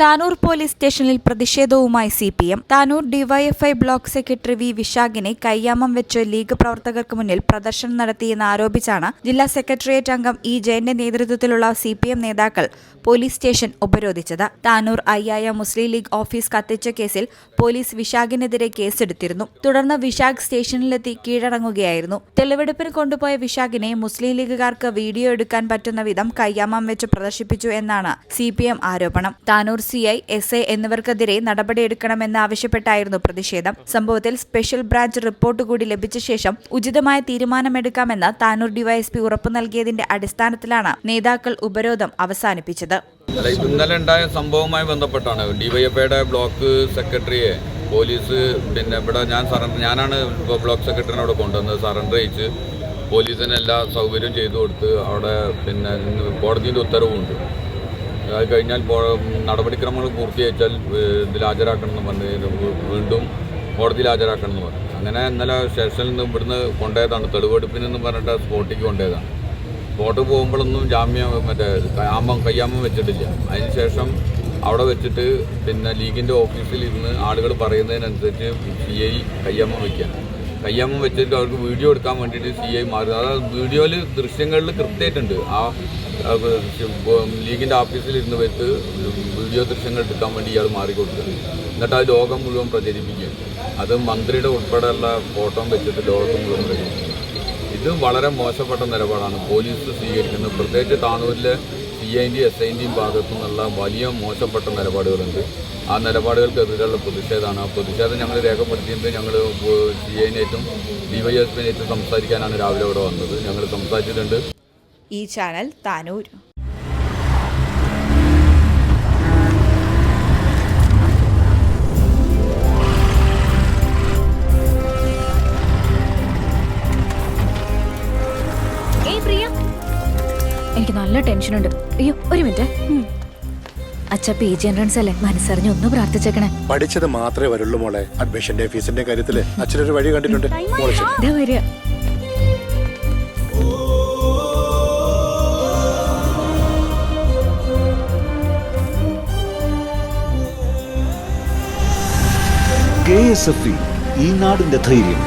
Tanur police സ്റ്റേഷനിൽ പ്രതിഷേധവുമായി C P M Tanur DYFI block secretary V വിശാഖിനെ കയ്യാമം വെച്ച് ലീഗ് പ്രവർത്തകർക്ക് മുന്നിൽ പ്രദർശനം നടത്തിയെന്ന് ആരോപിച്ചാണ് ജില്ലാ സെക്രട്ടേറിയറ്റ് അംഗം ഇ ജയന്റെ നേതൃത്വത്തിലുള്ള സി പി എം നേതാക്കൾ പോലീസ് സ്റ്റേഷൻ ഉപരോധിച്ചത്. താനൂർ ഐയായ മുസ്ലിം ലീഗ് ഓഫീസ് കത്തിച്ച കേസിൽ പോലീസ് വിശാഖിനെതിരെ കേസെടുത്തിരുന്നു. തുടർന്ന് വിശാഖ് സ്റ്റേഷനിലെത്തി കീഴടങ്ങുകയായിരുന്നു. തെളിവെടുപ്പിന് കൊണ്ടുപോയ വിശാഖിനെ മുസ്ലിം ലീഗുകാർക്ക് വീഡിയോ എടുക്കാൻ പറ്റുന്ന വിധം കയ്യാമം വെച്ച് പ്രദർശിപ്പിച്ചു എന്നാണ് സി ആരോപണം. Tanur C I S A എന്നിവർക്കെതിരെ നടപടിയെടുക്കണമെന്ന് ആവശ്യപ്പെട്ടായിരുന്നു പ്രതിഷേധം. സംഭവത്തിൽ സ്പെഷ്യൽ ബ്രാഞ്ച് റിപ്പോർട്ട് കൂടി ലഭിച്ച ശേഷം ഉചിതമായ തീരുമാനമെടുക്കാമെന്ന് താനൂർ ഡിവൈഎസ്പി ഉറപ്പു നൽകിയതിന്റെ അടിസ്ഥാനത്തിലാണ് നേതാക്കൾ ഉപരോധം അവസാനിപ്പിച്ചത്. ഇന്നലെ ഉണ്ടായ സംഭവവുമായി ബന്ധപ്പെട്ടാണ് ഡിവൈഎഫ്ഐയുടെ ബ്ലോക്ക് സെക്രട്ടറിയെ പോലീസ് പിന്നെ ഇവിടെ ഞാൻ സറണ്ടർ ഞാനാണ് ഇപ്പോൾ ബ്ലോക്ക് സെക്രട്ടറിനെ അവിടെ കൊണ്ടുവന്നത്. സറണ്ടർ അയച്ച് പോലീസിന് എല്ലാ സൗകര്യവും ചെയ്തു കൊടുത്ത് അവിടെ പിന്നെ കോടതിയുടെ ഉത്തരവുമുണ്ട്. അത് കഴിഞ്ഞാൽ നടപടിക്രമങ്ങൾ പൂർത്തീകരിച്ചാൽ ഇതിൽ ഹാജരാക്കണമെന്ന് പറഞ്ഞ് വീണ്ടും കോടതിയിൽ ഹാജരാക്കണമെന്ന് പറഞ്ഞു. അങ്ങനെ ഇന്നലെ സ്റ്റേഷനിൽ നിന്ന് ഇവിടുന്ന് കൊണ്ടുപോയതാണ്. തെളിവെടുപ്പിനെന്ന് പറഞ്ഞിട്ട് സ്പോട്ടിക്ക് കൊണ്ടുപോയതാണ്. സ്പോട്ട് പോകുമ്പോഴൊന്നും ജാമ്യം മറ്റേ കയ്യാമ്മം കയ്യാമം വെച്ചിട്ടില്ല. അതിനുശേഷം അവിടെ വെച്ചിട്ട് പിന്നെ ലീഗിന്റെ ഓഫീസിൽ ഇരുന്ന് ആളുകൾ പറയുന്നതിനനുസരിച്ച് സി ഐ കയ്യാമ്മം വയ്ക്കുക കയ്യാമ്മം വെച്ചിട്ട് അവർക്ക് വീഡിയോ എടുക്കാൻ വേണ്ടിയിട്ട് സി ഐ മാറി. അതായത് വീഡിയോയിൽ ദൃശ്യങ്ങളിൽ കൃത്യമായിട്ടുണ്ട്. ആ ലീഗിന്റെ ഓഫീസിൽ ഇരുന്ന് വെച്ച് വീഡിയോ ദൃശ്യങ്ങൾ എടുക്കാൻ വേണ്ടി ഇയാൾ മാറിക്കൊടുക്കുക എന്നിട്ട് ആ ലോകം മുഴുവൻ പ്രചരിപ്പിക്കുക അത് മന്ത്രിയുടെ ഉൾപ്പെടെയുള്ള ഫോട്ടോ വെച്ചിട്ട് ലോകത്ത് മുഴുവൻ പ്രചരിപ്പിക്കുക ഇത് വളരെ മോശപ്പെട്ട നിലപാടാണ്. പോലീസ് സ്വീകരിക്കുന്നത് പ്രത്യേകിച്ച് താനൂരിലെ സി ഐന്റെയും എസ് ഐന്റെയും ഭാഗത്തു നിന്നുള്ള വലിയ മോശപ്പെട്ട നിലപാടുകളുണ്ട്. ആ നിലപാടുകൾക്കെതിരെയുള്ള പ്രതിഷേധമാണ്. ആ പ്രതിഷേധം ഞങ്ങൾ രേഖപ്പെടുത്തിയത് ഞങ്ങൾ സി ഐനേറ്റും ഡി വൈ എസ് പിനായിട്ടും സംസാരിക്കാനാണ് രാവിലെ ഇവിടെ വന്നത്. ഞങ്ങൾ സംസാരിച്ചിട്ടുണ്ട്. ഈ ചാനൽ താനൂർ എനിക്ക് നല്ല ടെൻഷനുണ്ട്. അയ്യോ ഒരു മിനിറ്റ്. അച്ഛ പി ജി എൻട്രൻസ് അല്ലേ? മനസ്സറിഞ്ഞ് ഒന്ന് പ്രാർത്ഥിച്ചേക്കണേ. പഠിച്ചത് മാത്രമേ വരുള്ളൂ മോളെ. അഡ്മിഷന്റെ ഫീസിന്റെ കാര്യത്തിൽ അച്ഛനൊരു വഴി കണ്ടിട്ടുണ്ട്. വരിക. കെ എസ് എഫ് ഈ നാടിന്റെ ധൈര്യം.